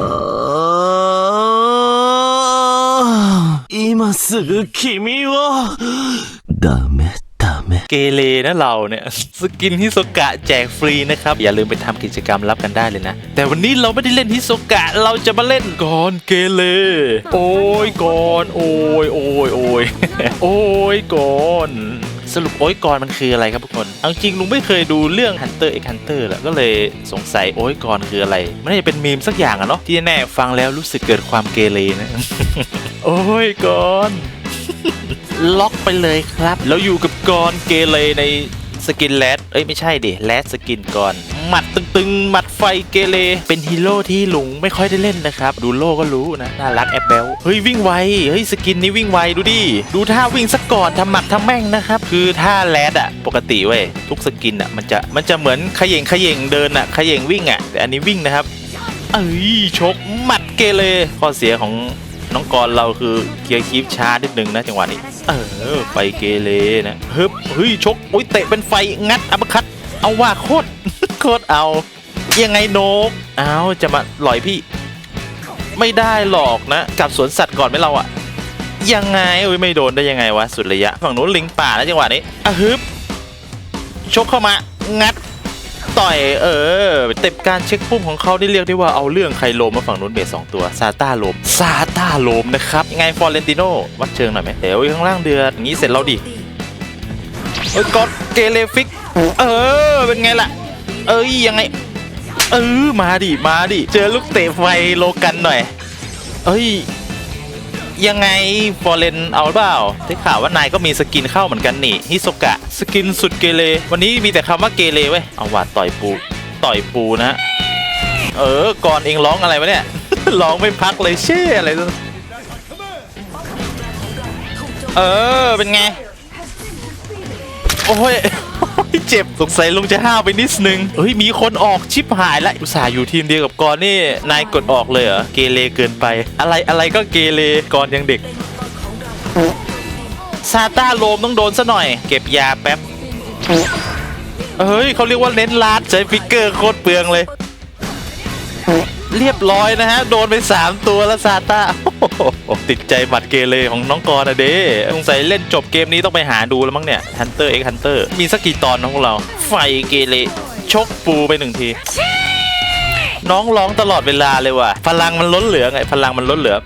あ今すぐ君をダメダメ เกเรนะเราเนี่ย สกินฮิโซกะแจกฟรีนะครับ อย่าลืมไปทำกิจกรรมรับกันได้เลยนะ แต่วันนี้เราไม่ได้เล่นฮิโซกะ เราจะมาเล่นก่อนเกเรโอ้ยก่อนโอ้ยโอ้ยโอ้ย โอ้ยก่อน สรุปโอ้ยก่อนมันคืออะไรครับทุกคนเอาจริงลุงไม่เคยดูเรื่อง Hunter x Hunter แหละก็เลยสงสัยโอ้ยก่อนคืออะไร มันน่าจะเป็นมีมสักอย่างอะเนาะที่แน่ฟังแล้วรู้สึกเกิดความเกเรนะ โอ้ยก่อนล็อกไปเลยครับ แล้วอยู่กับกรเกเรในสกินแรดเอ้ยไม่ใช่ดิแรดสกินก่อนหมัด ตึงหมัดไฟเกเรเป็นฮีโร่ที่หลุงไม่ค่อยได้เล่นนะครับ ดูโลก็รู้นะน่ารักแอบเบลเฮ้ยวิ่งไวเฮ้ยสกินนี้วิ่งไวดูดิดูท่าวิ่งสักก่อนทำหมักทำแม่งนะครับ คือท่าแรดอะปกติเว้ยทุกสกินอะมันจะมันจะเหมือนขย่งขย่งเดินอะขย่งวิ่งอะแต่อันนี้วิ่งนะครับเอ้ยชกหมัดเกเรข้อเสียของน้องกรเราคือเกียร์คีฟช้านิดนึงนะจังหวะนี้ เออไฟเกเรนะฮึบเฮ้ยชกโอ้ยเตะเป็นไฟงัดอัปคัตเอาว่าโคตร โคตรเอา ยังไงนกเอาจะมาหลอยพี่ ไม่ได้หรอกนะกลับสวนสัตว์ก่อนไหมเราอะยังไงโอ้ยไม่โดนได้ยังไงวะสุดระยะ ฝั่งนู้นลิงป่านะจังหวะนี้อะฮึบชกเข้ามางัดต่อยเออเต็มการเช็คปุ่มของเขานี่เรียกได้ว่าเอาเรื่องใครโลมมาฝั่งนู้นเบสสองตัวซาต้าโลมซาต้าโลมนะครับยังไงฟอร์เรนติโนวัดเชิงหน่อยไหมเดี๋ยวข้างล่างเดือดอย่างนี้เสร็จแล้วดิเอ้ยกอดเกเรฟิก เออ เป็นไงล่ะ เอ้ยยังไง เออมาดิมาดิ เจอลูกเตะไฟโลกันหน่อย เอ้ย ยังไงฟอร์เรนเอาเปล่าได้ข่าวว่านายก็มีสกินเข้าเหมือนกันนี่ฮิโซกะ สกินสุดเกเรวันนี้มีแต่คำว่าเกเรเว้ยเอาว่าต่อยปู ต่อยปูนะ เออ ก่อนเองร้องอะไรวะเนี่ย ร้องไม่พักเลยเช่อะไรเออเป็นไง โอ้ย เจ็บสงสัยลุงจะห้าวไปนิดนึงเฮ้ยมีคนออกชิปหายล้วอุตส่าห์อยู่ทีมเดียวกับกอนนี่นายกดออกเลยเหรอเกเรเกินไป อะไรอะไรก็เกเรกอนยังเด็กซาต้าโลมต้องโดนซะหน่อย เก็บยาแป๊บเฮ้ยเขาเรียกว่าเน้นลาดใช้ฟิกเกอร์โคตรเปลืองเลย เรียบร้อยนะฮะ โดนไป 3 ตัวแล้วซาต้าโอ้โหติดใจบัตรเกเรของน้องกรณ์อะเด้สงสัยเล่นจบเกมนี้ต้องไปหาดูแล้วมั้งเนี่ย Hunter x Hunter มีสักกี่ตอนน้องพวกเรา ไฟเกเรชกปูไปหนึ่งที น้องร้องตลอดเวลาเลยว่ะ พลังมันล้นเหลือไง พลังมันล้นเหลือ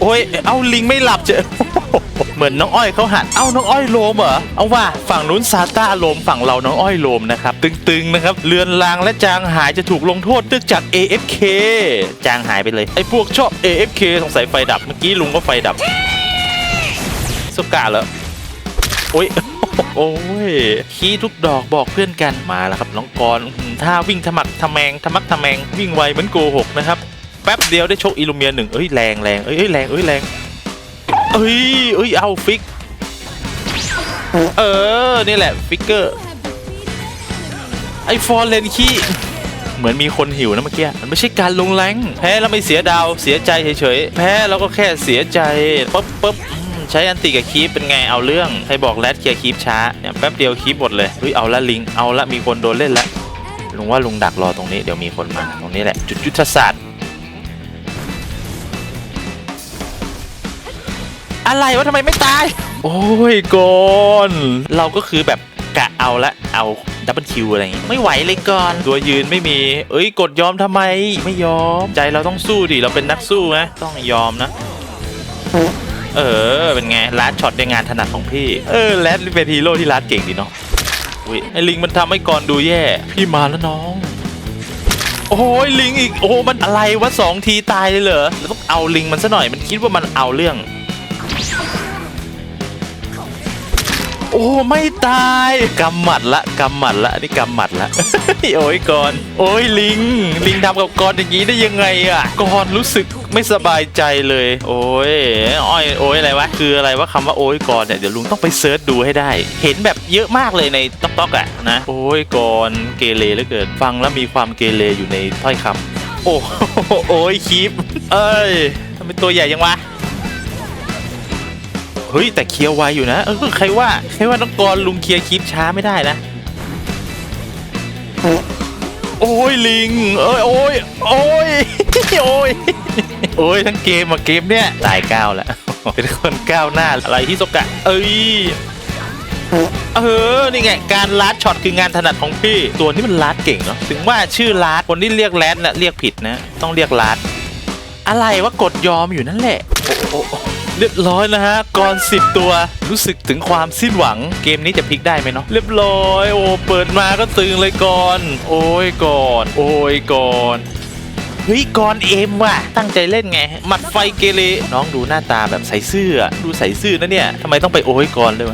โอ้ย เอาลิงไม่หลับเจอ เหมือนน้องอ้อยเขาหันเอ้าน้องอ้อยโลมเหรอเอาว่าฝั่งนู้นซาต้าโลมฝั่งเราน้องอ้อยโลมนะครับตึงๆนะครับเลือนลางและจางหายจะถูกลงโทษเนื่องจาก AFK จางหายไปเลยไอ้พวกชอบ AFK สงสัยไฟดับเมื่อกี้ลุงก็ไฟดับสุกาเหรอโอ้ยโอ้ยขี้ทุกดอกบอกเพื่อนกันมาแล้วครับน้องกรณ์อื้าวิ่งทะมักทะแมงทะมักทะแมงวิ่งไวเหมือนโกหกนะครับแป๊บเดียวได้ชกอิลูเมียหนึ่งเอ้ยแรงแรงเอ้ยเอ้ยแรงเอ้ยแรง เอ้ยเอ้ยเอาฟิก เออ นี่แหละ ฟิกเกอร์ ไอฟอร์เลนขี้เหมือนมีคนหิวนะเมื่อกี้มันไม่ใช่การลงแรงแพ้แล้วไม่เสียดาวเสียใจเฉยๆ แพ้แล้วก็แค่เสียใจปุ๊บปุ๊บอืมใช้อันติกับคีปเป็นไงเอาเรื่องใครบอกแรดเคลียร์คีปช้าเนี่ยแป๊บเดียวคีปหมดเลยเฮ้ยเอาละลิงเอาละมีคนโดนเล่นละลุงว่าลุงดักรอตรงนี้เดี๋ยวมีคนมาตรงนี้แหละจุดยุทธศาสตร์ อะไรวะทำไมไม่ตาย โอ้ยก่อนเราก็คือแบบกะเอาละเอาดับเบิลคิวอะไรอย่างงี้ไม่ไหวเลยก่อน ตัวยืนไม่มี เอ้ยกดยอมทำไมไม่ยอม ใจเราต้องสู้ดิเราเป็นนักสู้นะต้องยอมนะ เออ เป็นไงลัดช็อตในงานถนัดของพี่ เออแรดเป็นฮีโร่ที่ลัดเก่งดีเนาะอุ้ยไอ้ลิงมันทำให้ก่อนดูแย่ พี่มาแล้วน้อง โอ้ยลิงอีกโอ้มันอะไรวะสองทีตายเลยเหรอเราต้องเอาลิงมันซะหน่อยมันคิดว่ามันเอาเรื่อง โอ้ไม่ตายกำหมัดละกำหมัดละนี่กำหมัดละโอ้ยกอน โอ้ยลิง ลิงทำกับกอนอย่างนี้ได้ยังไงอะกอนรู้สึกไม่สบายใจเลย โอ้ยอ้อยโอ้ยอะไรวะคืออะไรวะคำว่าโอ้ยกอนเนี่ยเดี๋ยวลุงต้องไปเซิร์ชดูให้ได้ เห็นแบบเยอะมากเลยในต๊อกต๊อกอะนะโอ้ยกอนเกเรเหลือเกินฟังแล้วมีความเกเรอยู่ในถ้อยคำโอ้โอ้ยคีปเอ้ยทำไมตัวใหญ่ยังวะ เฮ้ยแต่เคลียร์ไวอยู่นะเออใครว่าใครว่าน้องกรลุงเคลียร์คลิปช้าไม่ได้นะ โอ้ยลิง เอ้ยโอ้ยโอ้ยโอ้ยโอ้ยทั้งเกมอะเกมเนี้ยตายก้าวแล้วเป็นคนก้าวหน้าอะไรที่สกะ เอ้ยเออ นี่ไง การลัดช็อตคืองานถนัดของพี่ ตัวนี้มันลัดเก่งเนาะ ถึงว่าชื่อลัดคนที่เรียกแรดน่ะเรียกผิดนะ ต้องเรียกลัด อะไรว่ากดยอมอยู่นั่นแหละ โอ้โอ้โอ้ เรียบร้อยนะฮะก่อนสิบตัว รู้สึกถึงความสิ้นหวัง เกมนี้จะพลิกได้ไหมเนาะเรียบร้อย โอ้เปิดมาก็ตึงเลยก่อน โอ้ยก่อน โอ้ยก่อนเฮ้ยกอนเอ็มว่ะ ตั้งใจเล่นไง หมัดไฟเกเรน้องดูหน้าตาแบบใส่เสื้อ ดูใส่เสื้อนะเนี่ยทำไมต้องไปโอ้ยกอนเลยวะ